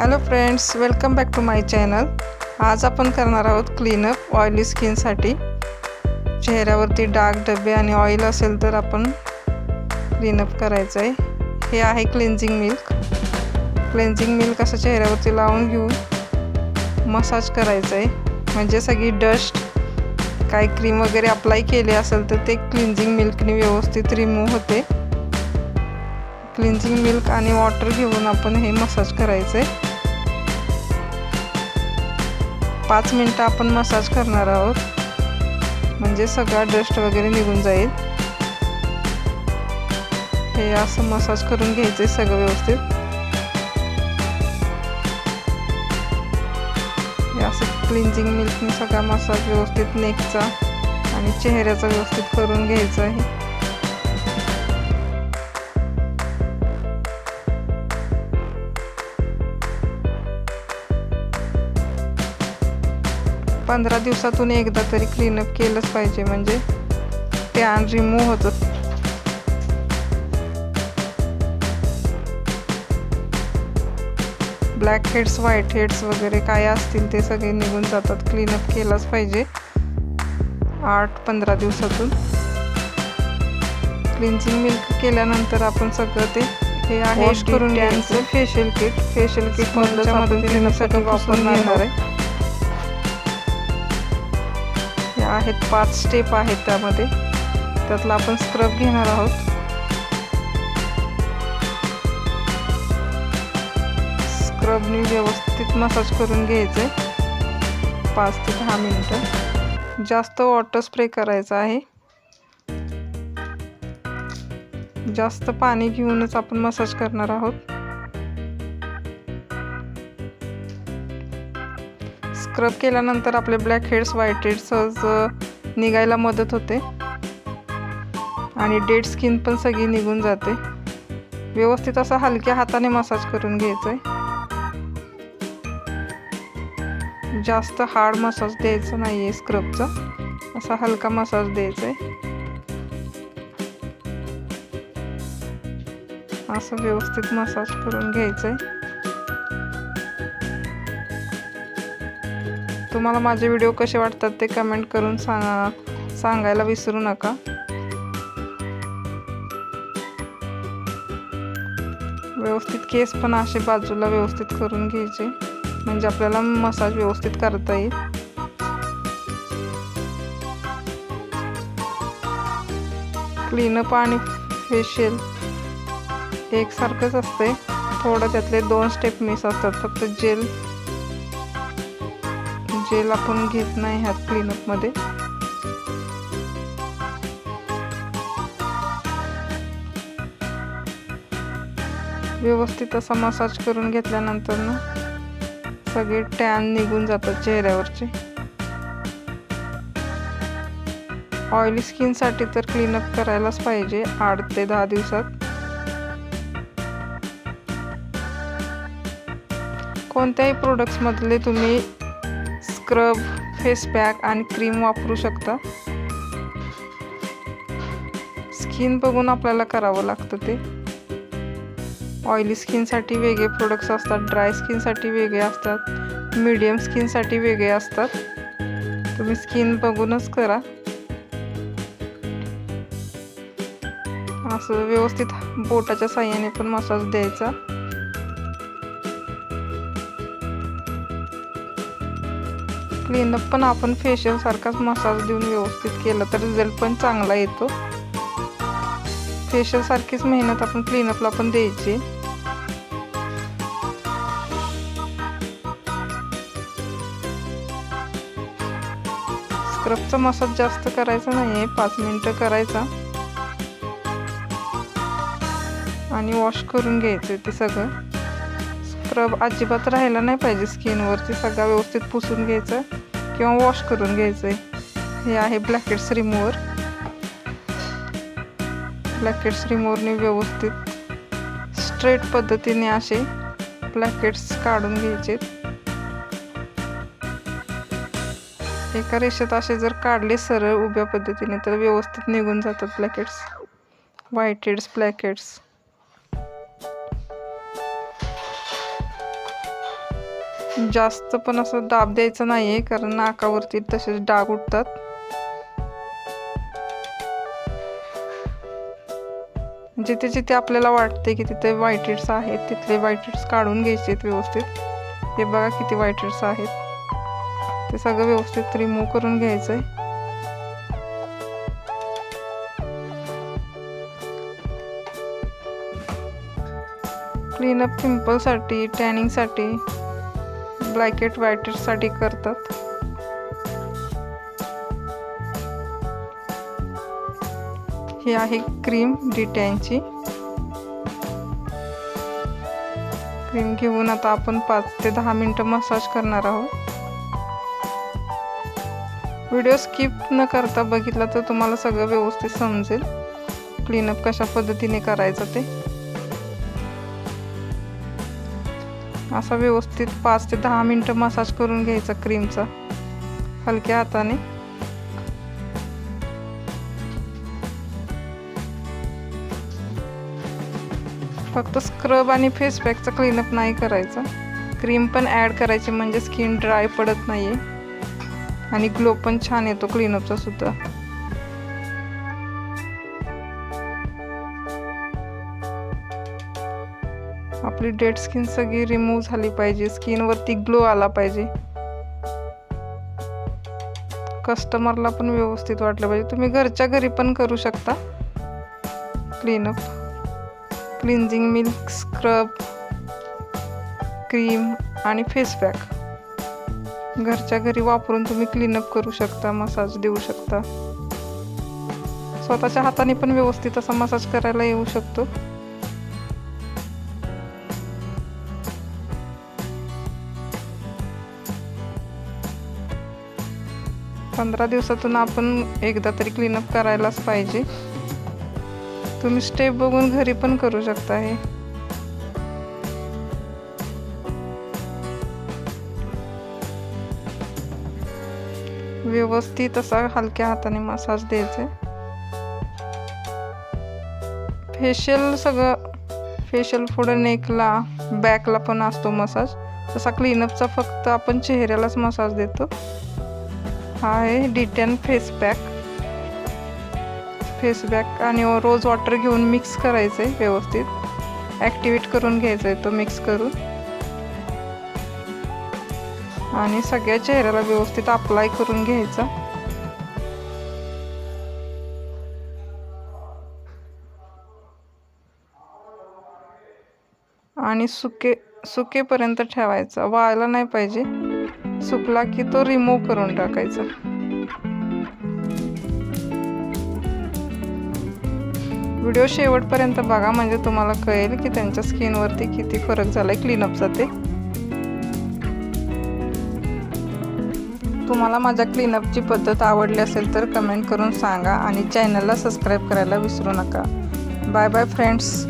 Hello friends welcome back to my channel आज आपण करणार आहोत क्लीनअप ऑइली स्किनसाठी चेहऱ्यावरती डाग डबे आणि ऑइल असेल तर आपण क्लीनअप करायचं आहे हे आहे क्लेन्झिंग मिल्क क्लेन्झिंग मिल्क असं चेहऱ्यावरती लावून घेऊन मसाज करायचं आहे म्हणजे सगळी डस्ट काय क्रीम वगैरे अप्लाय केली असेल तर ते क्लिन्झिंग मिल्कने व्यवस्थित रिमूव्ह होते. क्लिन्झिंग मिल्क आणि वॉटर घेऊन आपण हे मसाज करायचं आहे पाच मिनटं आपण मसाज करणार आहोत. म्हणजे सगळा डस्ट वगैरे निघून जाईल. हे असं मसाज करून घ्यायचं आहे सगळं व्यवस्थित. हे असं क्लिन्झिंग मिल्कने सगळा मसाज व्यवस्थित नेकचा आणि चेहऱ्याचा व्यवस्थित करून घ्यायचा आहे. पंधरा दिवसातून एकदा तरी क्लीनअप केलंच पाहिजे म्हणजे टॅन रिमूव्ह होतं. ब्लॅक हेड्स व्हाईट हेड्स वगैरे काय असतील ते सगळे निघून जातात. क्लीनअप केलंच पाहिजे. आठ पंधरा दिवसातून. क्लिन्झिंग मिल्क केल्यानंतर आपण सगळं ते हे आहे. करून. घ्यायचं. फेशियल किट फेशियल किट मधलं सगळं वापरून घेणार आहे. आहेत पाच स्टेप आहेत त्यामध्ये. त्यातला आपण स्क्रब घेणार आहोत. स्क्रबनी व्यवस्थित मसाज करून घ्यायचं आहे पाच ते दहा मिनटं. जास्त वॉटर स्प्रे करायचा आहे. जास्त पाणी घेऊनच आपण मसाज करणार आहोत. स्क्रब केल्यानंतर आपले ब्लॅक हेड्स व्हाईट हेड्स सहज निघायला मदत होते. आणि डेड स्किन पण सगळी निघून जाते. व्यवस्थित असं हलक्या हाताने मसाज करून घ्यायचं आहे जास्त हार्ड मसाज द्यायचा नाही आहे स्क्रबचा असा हलका मसाज द्यायचा आहे असं व्यवस्थित मसाज करून घ्यायचं आहे तुम्हाला माझे व्हिडिओ कसे वाटतात ते कमेंट करून सांगा सांगायला विसरू नका. व्यवस्थित केस पण असे बाजूला व्यवस्थित करून घ्यायचे. म्हणजे आपल्याला मसाज व्यवस्थित करता येईल. क्लीनअप आणि फेशियल एकसारखंच असते थोडं त्यातले दोन स्टेप मिस असतात. फक्त जेल जेल आपण घेत नाही ह्यात क्लीनअपमध्ये व्यवस्थित असा मसाज करून घेतल्यानंतर ना सगळे टॅन निघून जातात चेहऱ्यावरचे. ऑइली स्किनसाठी तर क्लीनअप करायलाच पाहिजे आठ ते दहा दिवसात. कोणत्याही प्रोडक्ट्समधले तुम्ही स्क्रब फेस पॅक आणि क्रीम वापरू शकता. स्किन बघून आपल्याला करावं लागतं ते. ऑइली स्किनसाठी वेगळे प्रोडक्ट्स असतात ड्राय स्किनसाठी वेगळे असतात मीडियम स्किनसाठी वेगळे असतात. तुम्ही स्किन बघूनच करा. असं व्यवस्थित बोटाच्या साह्याने पण मसाज द्यायचा. क्लीनअप पण आपण फेशियलसारखाच मसाज देऊन व्यवस्थित केलं तर रिझल्ट पण चांगला येतो. फेशियलसारखीच मेहनत आपण क्लीनअपला पण द्यायची. स्क्रबचा मसाज जास्त करायचा नाही आहे पाच मिनटं करायचा. आणि वॉश करून घ्यायचं ते सगळं. स्क्रब अजिबात राहायला नाही पाहिजे स्किनवरती सगळं व्यवस्थित पुसून घ्यायचं. किंवा वॉश करून घ्यायचं आहे हे आहे ब्लॅकेट्स रिमूवर ब्लॅकेट्स रिमूवरने व्यवस्थित स्ट्रेट पद्धतीने असे ब्लॅकेट्स काढून घ्यायचे. एका रेषेत असे जर काढले सरळ उभ्या पद्धतीने तर व्यवस्थित निघून जातात ब्लॅकेट्स व्हाईट हेड्स जास्त पण असं दाब द्यायचा नाही आहे कारण नाकावरती तसेच डाग उठतात. जिथे जिथे आपल्याला वाटते की तिथे व्हाईट आहेत तिथले व्हाईट काढून घ्यायचे आहेत व्यवस्थित. हे बघा किती वाईटिट्स आहेत. ते सगळं व्यवस्थित रिमूव्ह करून घ्यायचं आहे क्लीनअप पिंपलसाठी टॅनिंगसाठी ब्लॅकेट व्हाईटसाठी करतात. ही आहे क्रीम डिटॅनची क्रीम घेऊन आता आपण पाच ते दहा मिनटं मसाज करणार आहोत. व्हिडिओ स्किप न करता बघितला तर तुम्हाला सगळं व्यवस्थित समजेल. क्लीनअप कशा पद्धतीने करायचं ते. असा व्यवस्थित पाच ते दहा मिनटं मसाज करून घ्यायचा क्रीमचा हलक्या हाताने. फक्त स्क्रब आणि फेस पॅकचा क्लीनअप नाही करायचा. क्रीम पण ॲड करायची म्हणजे स्किन ड्राय पडत नाही आहे आणि ग्लो पण छान येतो क्लीनअपचा सुद्धा. आपली डेड स्किन सगळी रिमूव्ह झाली पाहिजे. स्किनवरती ग्लो आला पाहिजे. कस्टमरला पण व्यवस्थित वाटलं पाहिजे. तुम्ही घरच्या घरी पण करू शकता. Clean up cleansing milk scrub cream आणि फेस पॅक घरच्या घरी वापरून तुम्ही क्लीनअप करू शकता मसाज देऊ शकता. स्वतःच्या हाताने पण व्यवस्थित असा मसाज करायला येऊ शकतो. पंधरा दिवसातून आपण एकदा तरी क्लीनअप करायलाच पाहिजे. तुम्ही स्टेप बघून घरी पण करू शकता हे. व्यवस्थित असा हलक्या हाताने मसाज द्यायचे फेशियल सगळं फेशियल पुढं नेकला बॅकला पण असतो मसाज तसा क्लीनअपचा फक्त आपण चेहऱ्यालाच मसाज देतो. हा आहे detan face pack face pack आणि रोज वॉटर घेऊन मिक्स करायचं आहे व्यवस्थित. ॲक्टिवेट करून घ्यायचा आहे तो मिक्स करून. आणि सगळ्या चेहऱ्याला व्यवस्थित अप्लाय करून घ्यायचा. आणि सुके सुकेपर्यंत ठेवायचा. वाळला नाही पाहिजे. सुकला की तो रिमूव्ह करून टाकायचा. व्हिडिओ शेवटपर्यंत बघा म्हणजे तुम्हाला कळेल की त्यांच्या स्किनवरती किती फरक झालाय क्लीनअपचा ते. तुम्हाला माझ्या क्लीनअपची पद्धत आवडली असेल तर कमेंट करून सांगा आणि चॅनलला सबस्क्राईब करायला विसरू नका. Bye bye friends